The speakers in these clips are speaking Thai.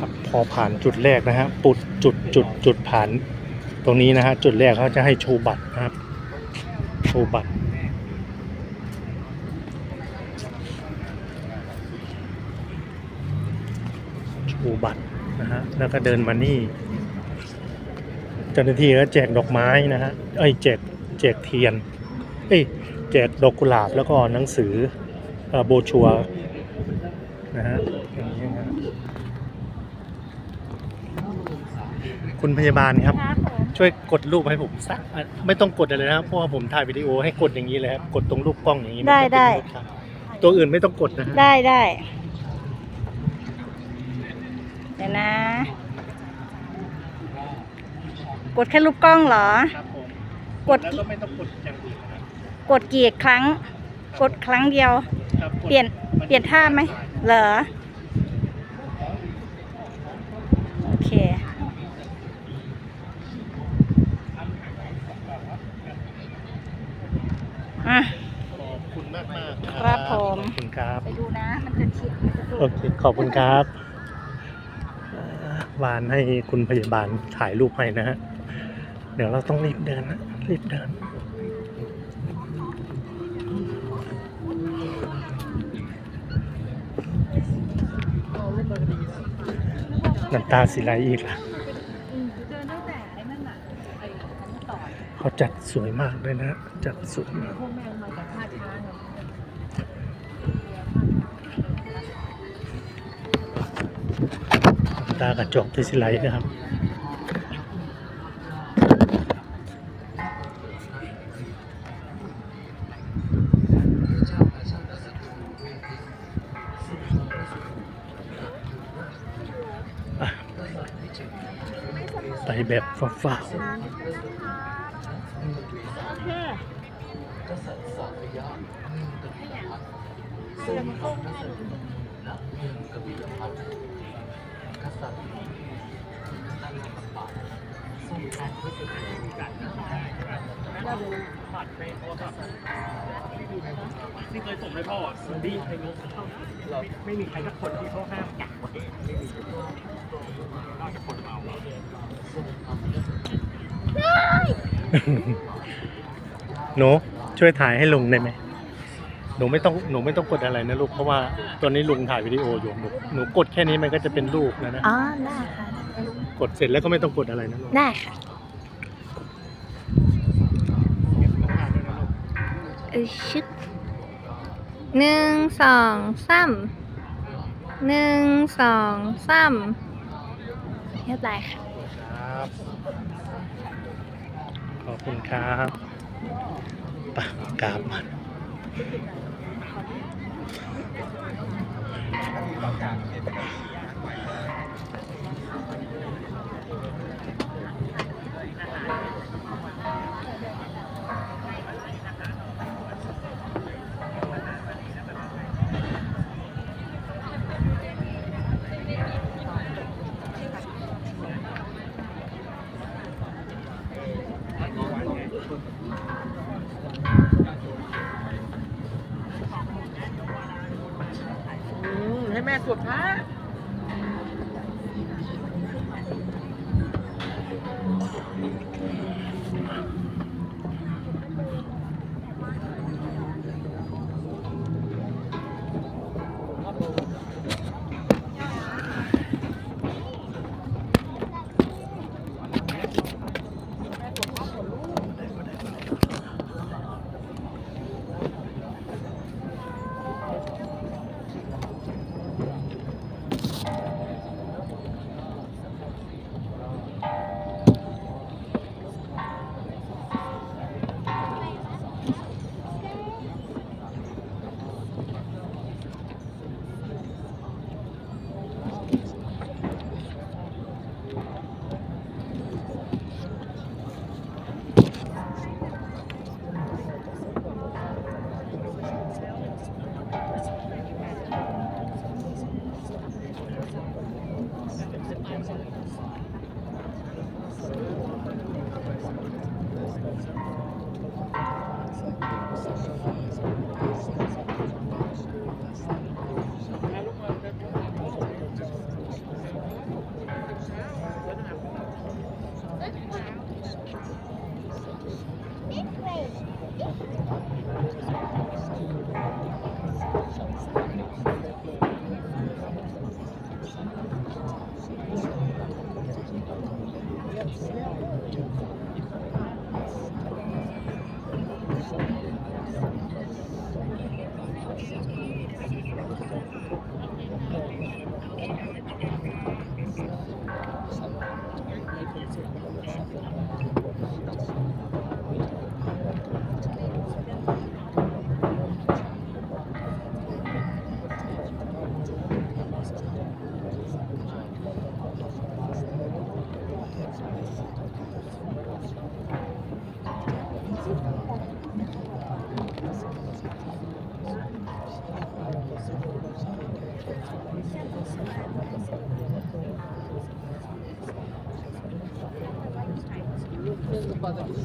ครับพอผ่านจุดแรกนะฮะปุดจุดจุดจุดผ่าน ตรงนี้นะฮะจุดแรกเขาจะให้โชว์บัตรนะครับโชว์บัตรโชว์บัตรนะฮะแล้วก็เดินมานี่เจ้าหน้าที่ก็แจกดอกไม้นะฮะเอ้ยแจกแจกเทียนเอ้ยแจกดอกกุหลาบแล้วก็หนังสือโบชัวนะฮะอย่างนี้นะฮะ คุณพยาบาลครับครับผมช่วยกดรูปให้ผมสักอะไม่ต้องกดอะไรนะครับเพราะว่าผมถ่ายวิดีโอให้กดอย่างนี้เลยครับกดตรงรูปกล้องอย่างนี้ได้มันจะเป็นได้รูปครับตัวอื่นไม่ต้องกดนะฮะได้ได้เดี๋ยวนะ กดแค่รูปกล้องเหรอครับผมกดแล้วก็ไม่ต้องกดอย่างอื่นนะครับกดกี่ครั้ง กดครั้งเดียวครับกดเปลี่ยนมัเปลี่ยนท่าไหมเหรอโอเค อะ ขอบคุณมากมาก ครับผม ขอบคุณครับ ไปดูนะ มันจะชิดมันจะดู โอเค ขอบคุณครับวานให้คุณพยาบาลถ่ายรูปให้นะฮะ เดี๋ยวเราต้องรีบเดินนะ รีบเดิน น้ำตาสิไหลอีกล่ะเดินได้แต่ไอ้นั่นน่ะไอ้ขันต่อเขาจัดสวยมากเลยนะ จัดสวยมาก ตากระจกที่สิไหลนะครับไปแบบฟ้าๆ วโอเคจะมาเข้าง่ายเลยนี่เคยส่งให้พ่อดีให้งกไม่มีใครสักคนที่เขาห้ามกักไว้ไม่มีนอกจากคนเมาหนูช่วยถ่ายให้ลุงได้ไหม หนูไม่ต้องหนูไม่ต้องกดอะไรนะลูกเพราะว่าตอนนี้ลุงถ่ายวิดีโออยู่หนูหนูกดแค่นี้มันก็จะเป็นรูปแล้วนะอ๋อได้ค่ะกดเสร็จแล้วก็ไม่ต้องกดอะไรนะลูกได้ค่ะเออชึดหนึ่งสองสามหนึ่งสองสามเรียบร้อยค่ะครับขอบคุณครับไปกราบมัน ให้แ Merci.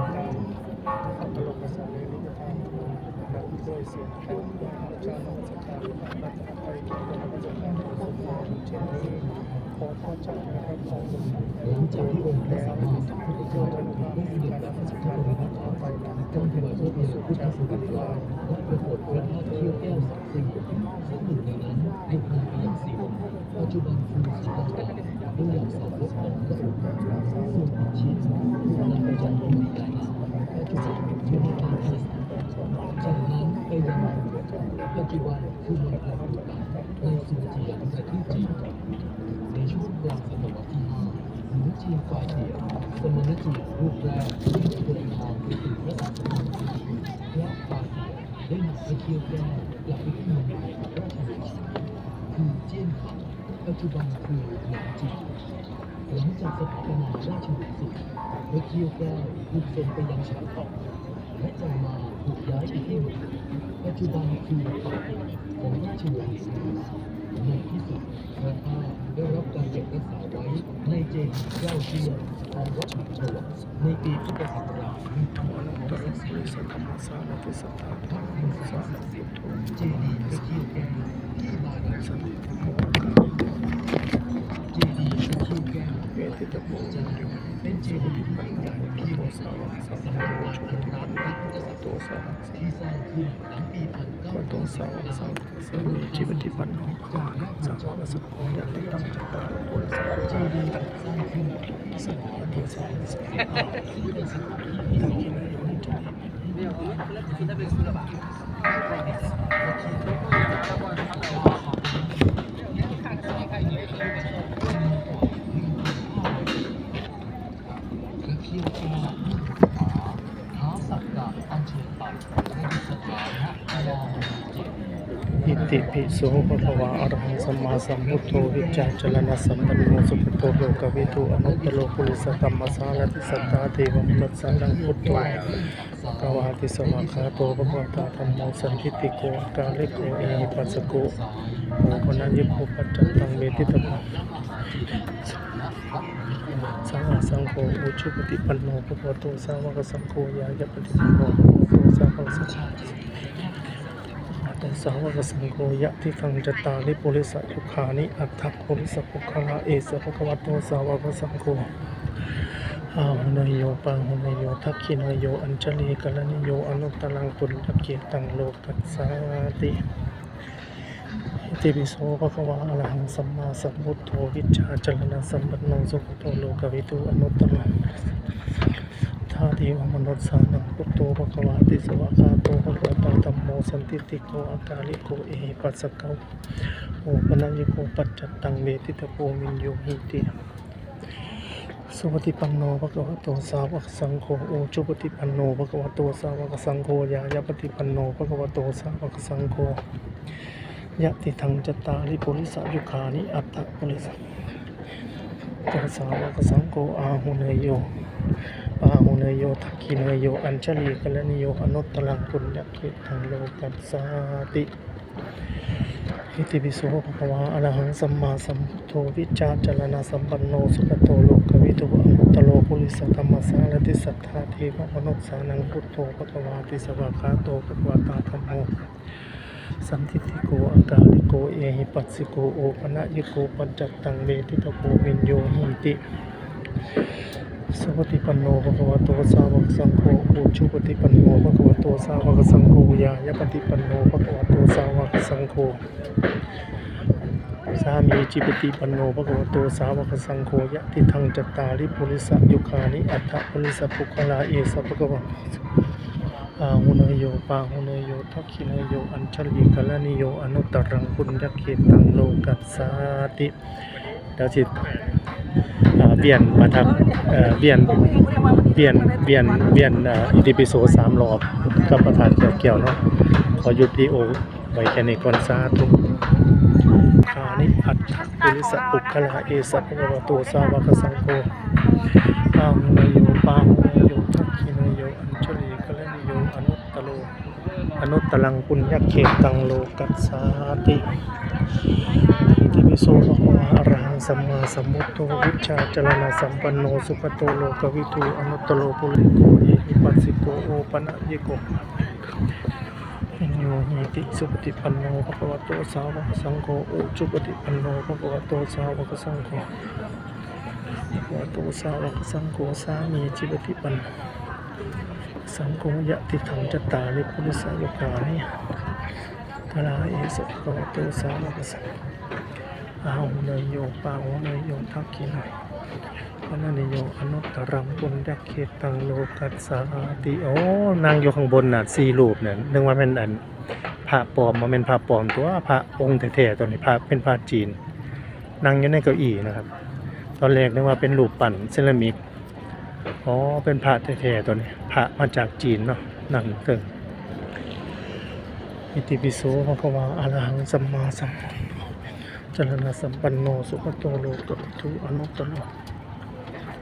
งจาระสัตตังนักอัปปะกิโลนะสัตตังสุขมาเจนีขอพระเจ้านะครับขอ งหลังจากที่องค์พระสัมมาสัมพุทธเจ้าได้ทำให้การราชการต่อไปต้องถวายพระเพลิงพระเจ้าสุริยาและประกฏพระธาตุเขี้ยวแก้วศักดิ์สิทธิ์ซึ่งหนึ่งในนั้นได้พาไปยังสิวปัจจุบันคือสิทธัตถะด้วยอย่างสาวกของพระองค์ส่วนอาชีพผู้นำไปจากองใหญ่ปัจจุบันอยู่ในการที่จากนั้นไปยังปัจจุบันคือเมืองพระในสุเจียประเทศจีนในช่วงกลางศตวรรษที่5มนุษย์จีนฝ่ายเดียวสมณจีนรูปแรกที่ได้เดินทางไปถึงพระศาสนาพระฝ่ายเดียวได้นำพระเคียวแก้วกลับไปที่เมืองหลว จจุบันคือหนานจีหลังจากสถาปนาราชวงศ์สุดพระเคียวแก้วถูกส่งไปยังฉางตองและต่อมาถูกย้ายไปที่เมืองปัจจุบันคือปากกิ่งของราชวงศ์สุดในที่สุดพระธาตุได้รับการเก็บรักษาไว้ในเจดีย์เจ้าเจี้ยนของวัดหลวงฉลองในปีพุทธศักราชเจดีย์พระเขี้ยวแก้วที่บาดาลสันเจดีย์พระเขี้ยวแก้วเวทิตโพจาปนเจดีย์ขนาดใหญ่ที่วัดสำหรับสมัยโบราณโบราณพระพุทธศักราชที่สร้างขึ้นหลังปีพันเก้าร้อยสามสิบสาม จิปฏิปันโน จากแรก สัง จาก ฆสังโฆยะติตังจัตตาโพธิสัตว์ เจดีย์สร้างขึ้นที่สมัยอดีตที่เป็นสถานที่ที่เราไม่รู้จักพระเขี้ยวแก้วท้าสัก ติปิโสภะคะวะอะระหังสัมมาสัมพุทโธวิจจาจรณะสัมปันโนสุขโตโลกวิทูอนุตตโลปุริสตัมมสารติสัตตาเทวมนุสสานังพุทโธภะคะวะติสวากขาโตภะคะวะตาธัมโมสันทิติโกอาการลิโกเอหิปัสสโกโอปนัญญิโกปัจจัตตังเมติตะ สังฆสังโฆอุชุปฏิปันโนภะโตสาวกสังโฆยายะปฏิปันโนภะโตสาวกสังโฆสาวกสังโฆยะทิคังจตาลิปุริสยุคานิอัตถโพริสปุคละเอสภะคะวะโตสาวกสังโฆอาหุนโยปาหุนโยทักขินโย อัญชลีกัลนิโยอนุตตรังปุญญเกียตังโลกัสสาติ ติปิโสภะคะวะอะระหังสัมมาสัมพุทโธวิชชาจรณะสัมปันโนสุขโตโลกวิทูอนุตตรังทาเทวมนุษสานังพุทโธภะคะวะติสวะคาโตภะคะวะตาธัมโมสันติติโกอากาลิโกเอหิปัสสะเกาโอปนัญญโกปัจจตังเมติตะโพมินโยหิติสุปฏิปันโนภะคะวะโตสาวกสังโฆโอจุปฏิปันโนภะคะวะโตสาวกสังโฆยายะปฏิปันโนภะคะวะโตสาวกสังโฆ ยะติทังจตาริปุริสายุคานิอัตตะปุริสตสาวกสังโฆอาหุเนยโยปาหุเนยโยทักขิเนยโยอัญชลีกัลนิโยอนุตตรังปุญญเกตังโลกัสสาติอิติปิโสภะควะอะระหังสัมมาสัมพุทโธวิจจาจรณสัมปันโนสุขโตโลกวิทูอนุตโลปุริสธรรมสารติสัทธาเทวมนุษสานังพุทโธภะคะวาติสวากาโตภะคะวตาธัมโม สันทิติโกอากาลิโกเอหิปัสสิโกโอปนะยิโกปัจจัตตังเวทิตโกวินโยหิติสวัสดิปันโนภะคะวะโตสาวกสังโฆอุชุปฏิปันโนภะคะวะโตสาวกสังโฆยายะปฏิปันโนภะคะวะโตสาวกสังโฆสามีจิปฏิปันโนภะคะวะโตสาวกสังโฆยะติทังจัตตาริปุริสยุคานิอัตถปุริสปุคลาเอสะภะคะวะอา หุนยโยปาหุนยโยทักขินยโย อัญชลีกะลนิโย อนุตรังปุญญเขตังโลกัสสาติเดี๋ยวจิตเวียนมาทักเอ่อเวียนเวียนเวียนเวียนอิติปิโสสามรอบกับประธานเกี่ยวเนาะขอยุดที่โอไว้แค่นี้ก่อนสาธุคานิอัตถะปุริสปุคลาเอสะภะคะวะโตสาวกสังโฆปาหุนโยปาหุนโยทักขินโยอัญชลีกะเลนิโยอนุตตโล อนุตตลังปุญญเขตังโลกัสสาติอิติปิโสภะควะอระหังสัมมาสัมพุทโธวิชชาจรณะสัมปันโนสุขโตโลกวิทูอนุตโลปุริโกเอหิปัสสิโกโอปนะยิโกอิโยหิติสุปฏิปันโนภะคะวะโตสาวกสังโฆอุจุปฏิปันโนภะคะวะโตสาวกสังโฆวะโตสาวกสังโฆสามีจิปติปัน สังโฆยะติถังจตาริปุริสายกานิพลาเอสะภะวะโตสาวกสังอาหุเนยโยปาหุเนยโยทักขินายวันนโยอนุตตรังปุญญเขตังโลกัสสาติโอ้นางอยู่ข้างบนน่ะสี่รูปเนี่ยนึกว่าเป็นอันพระปลอมมาเป็นพระปลอมตัวพระองค์แท้ๆตัวนี้พระเป็นพระจีนนั่งอยู่ในเก้าอี้นะครับ ตอนแรกนึกว่าเป็นรูปปั้นเซรามิก อ๋อ เป็นพระแท้ๆตัวนี้ พระมาจากจีนเนาะหนังเติงอิติปิโสภะคะวาอะระหังสัมมาสัมพุทโธจรณะสัมปันโน สุขโตโลกวิทูอนุตตโล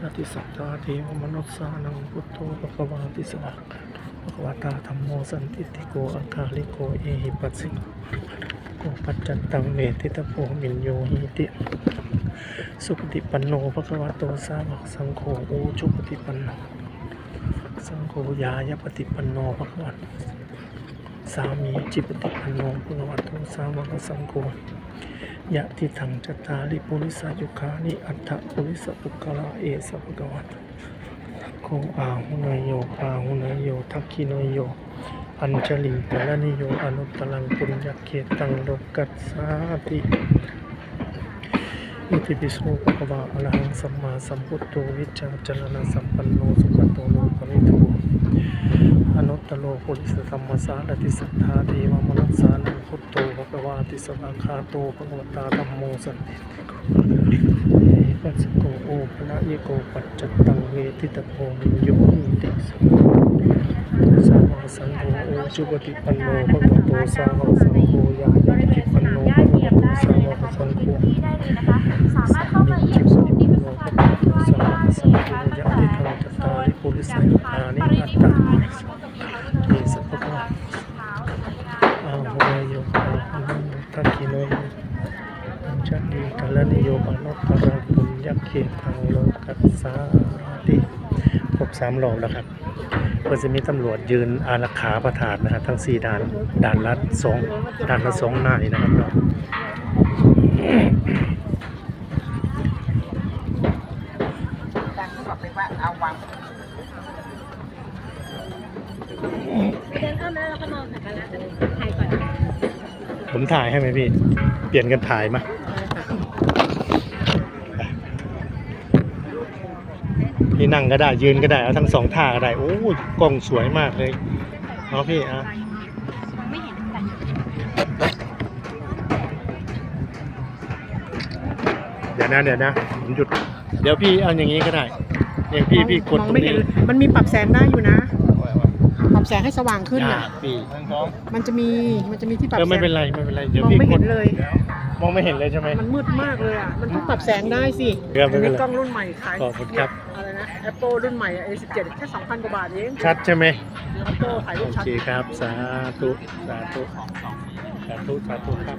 นาติสัตตาเทวมนุษสานังพุทโธภะคะวาติสวากขาโตภะคะวตาธัมโมสันติติโกอาคาลิโกเอหิปัสสิโกปัจจัตตังเวทิตาโพมินโยหิติ สุปฏิปันโนภะคะวะโตสาวกสังโฆโอจุปฏิปันโนสังโฆยายปฏิปันโนภะคะวะสามีจิปฏิปันโนภะคะวะโตสาวกสังโฆยะทิทังจตตาริปุริสายุคานิอัตถปุริสปุคคลาเอสะภะคะวะโคอาหุเนยโยปาหุเนยโยทักขิเนยโยอัญชลีกะละนิโยอนุตตลังปุญญเขตังโลกัสสาติ อิติปิโสภะคะวะอะระหังสัมมาสัมพุทโธวิชชาจรณะสัมปันโนสุขโตโลกวิทูอนุตตโลปุริสธรรมสารติสัทธาเทวมนุสสานังพุทโธภะคะวาติสวากขาโตภะวตาธัมโมสันติปัสสโกโอปะนะยิโกปัจจตังเวทิตโพมิโยหิติสัมสาวสังโฆโอจุปฏิปันโนภะวะโตสาวสังโฆยายะปฏิปันโน ภะคะวะโตสาวกสังโฆที่ได้เลยนะคะ สามารถเข้ามาเยี่ยมชมนิทรรศการได้ด้วยนะคะเชิญค่ะเชิญค่โซนการศึกษาปรินิพพานนะคะก็จะมีเช้านะคะอาหุเนโยอาหุเนโยทักขิโนโยอัญชลีกัลนิโยอนุตตรังปุญยักเขตังโลกัสสาติครบสามรอบแล้วครับก็จะมีตำรวจยืนอารักขาประธานนะครับทั้งสี่ด่านด่านละสองด่านละสองนายนะครับ เนข้างเดินเข้ามาแล้วก็มองสักกันเลยถ่ายก่อนผมถ่ายให้ไหมพี่ เปลี่ยนกันถ่ายมาพี่นั่งก็ได้ยืนก็ได้ เอาทั้งสองท่าก็ได้ โอ้ยกล้องสวยมากเลยเอาพี่อะ ไม่เห็นกัน เดี๋ ยวนะเดี๋ยวนะผมหยุด เดี๋ยวพี่เอาอย่างนี้ก็ได้อย่างพี่พี่กดมองตรงไม่เห็นี้นมันมีปรับแสงได้อยู่นะ ปรับแสงให้สว่างขึ้นอ่าอะ พี่มันจะมี มันจะมีที่ปรับเออแสไม่งเป็นไรไม่เป็นไรเดี๋ยวมองพี่ไม่กเห็ดนเลย มองไม่เห็นเลยใช่ไหม มันมืดมากเลยอะ มันต้องปรับแสงได้สิเดี๋ยวไม่อันเป็นนี้ไรกล้องรุ่นใหม่ขายขอบคุณครับ อะไรนะ Apple รุ่นใหม่ A17 แค่2,000กว่าบาทเอง ชัดใช่ไหม Apple ถ่ายรูโอปชัด เคครับ สาธุ สาธุ สาธุ สาธุครับ